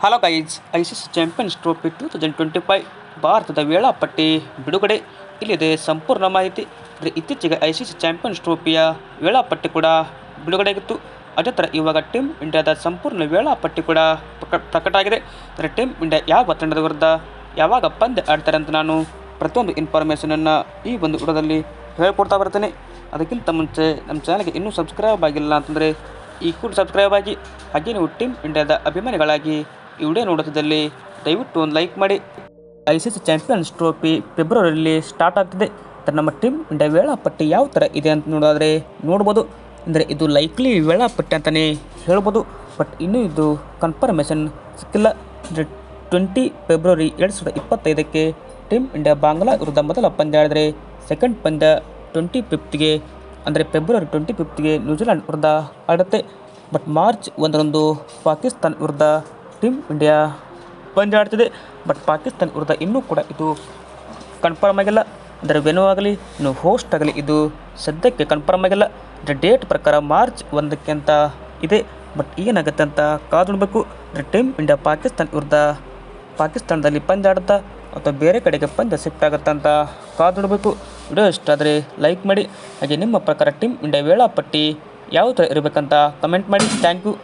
Hello guys ICC champions trophy two thousand twenty five ಭಾರತದ ವೇಳಾಪಟ್ಟಿ ಬಿಡುಗಡೆ. ಇಲ್ಲಿದೆ ಸಂಪೂರ್ಣ ಮಾಹಿತಿ. ಅಂದರೆ ಇತ್ತೀಚೆಗೆ ಐಸಿಸ್ ಚಾಂಪಿಯನ್ಸ್ ಟ್ರೋಫಿಯ ವೇಳಾಪಟ್ಟಿ ಕೂಡ ಬಿಡುಗಡೆಯಾಗಿತ್ತು ಅದೇ ಥರ ಇವಾಗ ಟೀಮ್ ಇಂಡಿಯಾದ ಸಂಪೂರ್ಣ ವೇಳಾಪಟ್ಟಿ ಕೂಡ ಪ್ರಕ- ಪ್ರಕಟ ಆಗಿದೆ ಅಂದರೆ ಟೀಮ್ ಇಂಡಿಯಾ ಯಾವ ತಂಡದ ವಿರುದ್ಧ ಯಾವಾಗ ಪಂದ್ಯ ಆಡ್ತಾರೆ ಅಂತ ನಾನು ಪ್ರತಿಯೊಂದು ಇನ್ಫಾರ್ಮೇಷನನ್ನು ಈ ಒಂದು ವಿಡಿಯೋದಲ್ಲಿ ಹೇಳ್ಕೊಡ್ತಾ ಬರ್ತೇನೆ. ಅದಕ್ಕಿಂತ ಮುಂಚೆ ನಮ್ಮ ಚಾನಲ್ಗೆ ಇನ್ನೂ ಸಬ್ಸ್ಕ್ರೈಬ್ ಆಗಿಲ್ಲ ಅಂತಂದರೆ ಈ ಕೂಡ ಸಬ್ಸ್ಕ್ರೈಬ್ ಆಗಿ. ಹಾಗೆ ನೀವು ಟೀಮ್ ಇಂಡಿಯಾದ ಅಭಿಮಾನಿಗಳಾಗಿ ಈ ವಿಡಿಯೋ ನೋಡುತ್ತಿದ್ದಲ್ಲಿ ದಯವಿಟ್ಟು ಒಂದು ಲೈಕ್ ಮಾಡಿ. I C C champions trophy ಫೆಬ್ರವರಿಯಲ್ಲಿ ಸ್ಟಾರ್ಟ್ ಆಗ್ತಿದೆ. ನಮ್ಮ ಟೀಮ್ ಇಂಡಿಯಾ ವೇಳಾಪಟ್ಟಿ ಯಾವ ಥರ ಇದೆ ಅಂತ ನೋಡೋದಾದರೆ ನೋಡ್ಬೋದು. ಅಂದರೆ ಇದು ಲೈಕ್ಲಿ ವೇಳಾಪಟ್ಟಿ ಅಂತಲೇ ಹೇಳ್ಬೋದು. ಬಟ್ ಇನ್ನೂ ಇದು ಕನ್ಫರ್ಮೇಷನ್ ಸಿಕ್ಕಿಲ್ಲ. ಟ್ವೆಂಟಿ ಫೆಬ್ರವರಿ ಎರಡು ಸಾವಿರದ ಇಪ್ಪತ್ತೈದಕ್ಕೆ ಟೀಮ್ ಇಂಡಿಯಾ ಬಾಂಗ್ಲಾ ವಿರುದ್ಧ ಮೊದಲ ಪಂದ್ಯ ಆಡಿದರೆ ಸೆಕೆಂಡ್ ಪಂದ್ಯ ಟ್ವೆಂಟಿ ಫಿಫ್ತ್ಗೆ ಅಂದರೆ ಫೆಬ್ರವರಿ ಟ್ವೆಂಟಿ ಫಿಫ್ತ್ಗೆ ನ್ಯೂಜಿಲೆಂಡ್ ವಿರುದ್ಧ ಆಡುತ್ತೆ. ಬಟ್ ಮಾರ್ಚ್ ಒಂದರಂದು ಪಾಕಿಸ್ತಾನ ವಿರುದ್ಧ ಟೀಮ್ ಇಂಡಿಯಾ ಪಂದ್ಯ ಆಡ್ತಿದೆ. ಬಟ್ ಪಾಕಿಸ್ತಾನ ವಿರುದ್ಧ ಇನ್ನೂ ಕೂಡ ಇದು ಕನ್ಫರ್ಮ್ ಆಗಿಲ್ಲ. ಅಂದರೆ ವೆನು ಆಗಲಿ, ಇನ್ನು ಹೋಸ್ಟ್ ಆಗಲಿ, ಇದು ಸದ್ಯಕ್ಕೆ ಕನ್ಫರ್ಮ್ ಆಗಿಲ್ಲ. ಡೇಟ್ ಪ್ರಕಾರ ಮಾರ್ಚ್ ಒಂದಕ್ಕೆ ಅಂತ ಇದೆ. ಬಟ್ ಏನಾಗುತ್ತೆ ಅಂತ ಕಾದು ನೋಡಬೇಕು. ಅಂದರೆ ಟೀಮ್ ಇಂಡಿಯಾ ಪಾಕಿಸ್ತಾನ ವಿರುದ್ಧ ಪಾಕಿಸ್ತಾನದಲ್ಲಿ ಪಂದ್ಯ ಆಡುತ್ತಾ, ಅಥವಾ ಬೇರೆ ಕಡೆಗೆ ಪಂದ್ಯ ಶಿಫ್ಟ್ ಆಗುತ್ತಾ ಅಂತ ಕಾದು ನೋಡಬೇಕು. ವಿಡಿಯೋ ಇಷ್ಟ ಆದರೆ ಲೈಕ್ ಮಾಡಿ. ಹಾಗೆ ನಿಮ್ಮ ಪ್ರಕಾರ ಟೀಮ್ ಇಂಡಿಯಾ ವೇಳಾಪಟ್ಟಿ ಯಾವ ಥರ ಇರಬೇಕಂತ ಕಮೆಂಟ್ ಮಾಡಿ. Thank you